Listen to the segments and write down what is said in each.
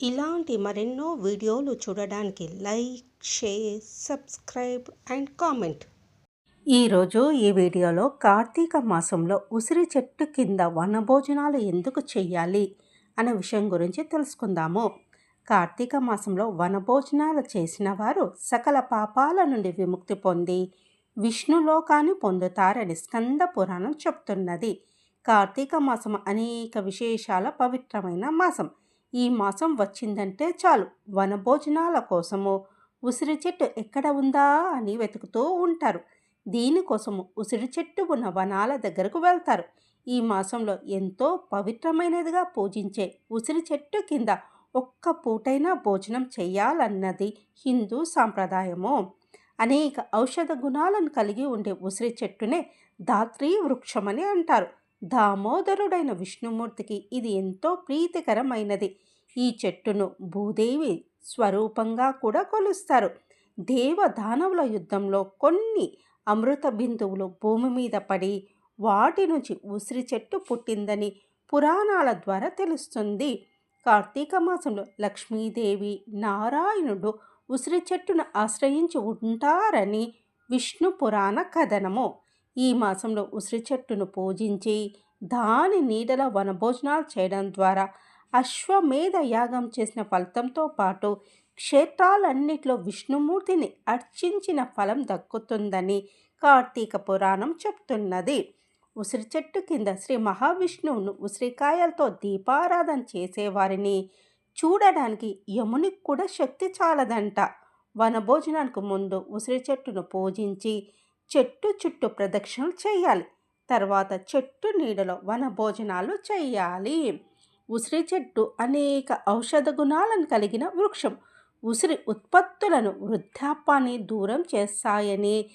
ఇలాంటి మరెన్నో వీడియోలు చూడడానికి like share subscribe and comment. ఈరోజు ఈ వీడియోలో కార్తీక మాసంలో ఉసిరి చెట్టు కింద వనభోజనాలు ఎందుకు చేయాలి అనే విషయం గురించి తెలుసుకుందాము. కార్తీక మాసంలో వనభోజనాలు చేసిన వారు సకల పాపాల నుండి విముక్తి పొంది విష్ణులోకాన్ని పొందుతారని స్కంద పురాణం చెప్తున్నది. కార్తీక మాసం అనేక విశేషాల పవిత్రమైన మాసం. ఈ మాసం వచ్చిందంటే చాలు. వనభోజనాల కోసము ఉసిరి చెట్టు ఎక్కడ ఉందా అని వెతుకుతూ ఉంటారు. దీనికోసము ఉసిరి చెట్టు ఉన్న వనాల దగ్గరకు వెళ్తారు. ఈ మాసంలో ఎంతో పవిత్రమైనదిగా పూజించే ఉసిరి చెట్టు కింద ఒక్క పూటైనా భోజనం చేయాలన్నది హిందూ సాంప్రదాయము. అనేక ఔషధ గుణాలను కలిగి ఉండే ఉసిరి చెట్టునే ధాత్రీ వృక్షమని అంటారు. దామోదరుడైన విష్ణుమూర్తికి ఇది ఎంతో ప్రీతికరమైనది. ఈ చెట్టును భూదేవి స్వరూపంగా కూడా కొలుస్తారు. దేవ దానవుల యుద్ధంలో కొన్ని అమృత బిందువులు భూమి మీద పడి వాటి నుంచి ఉసిరి చెట్టు పుట్టిందని పురాణాల ద్వారా తెలుస్తుంది. కార్తీక మాసంలో లక్ష్మీదేవి నారాయణుడు ఉసిరి చెట్టును ఆశ్రయించి ఉంటారని విష్ణు పురాణ కథనము. ఈ మాసంలో ఉసిరి చెట్టును పూజించి దాని నీడల వనభోజనాలు చేయడం ద్వారా అశ్వమేధ యాగం చేసిన ఫలితంతో పాటు క్షేత్రాలన్నిట్లో విష్ణుమూర్తిని అర్చించిన ఫలం దక్కుతుందని కార్తీక పురాణం చెప్తున్నది. ఉసిరి చెట్టు కింద శ్రీ మహావిష్ణువును ఉసిరికాయలతో దీపారాధన చేసేవారిని చూడడానికి యమునికి కూడా శక్తి చాలదంట. వనభోజనానికి ముందు ఉసిరి చెట్టును పూజించి చెట్టు చుట్టూ ప్రదక్షిణలు చేయాలి. తర్వాత చెట్టు నీడలో వన భోజనాలు చేయాలి. ఉసిరి చెట్టు అనేక ఔషధ గుణాలను కలిగిన వృక్షం. ఉసిరి ఉత్పత్తులను వృద్ధాపాన్ని దూరం చేస్తాయని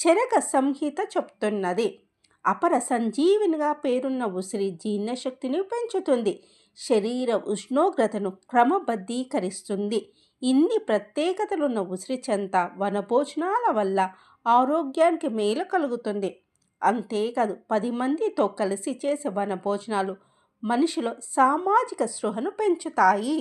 చెరక సంహిత చెప్తున్నది. అపర సంజీవినిగా పేరున్న ఉసిరి జీర్ణశక్తిని పెంచుతుంది. శరీర ఉష్ణోగ్రతను క్రమబద్ధీకరిస్తుంది. ఇన్ని ప్రత్యేకతలున్న ఉసిరి చెంత వనభోజనాల వల్ల ఆరోగ్యానికి మేలు కలుగుతుంది. అంతేకాదు పది మందితో కలిసి చేసే వన భోజనాలు మనిషిలో సామాజిక స్పృహను పెంచుతాయి.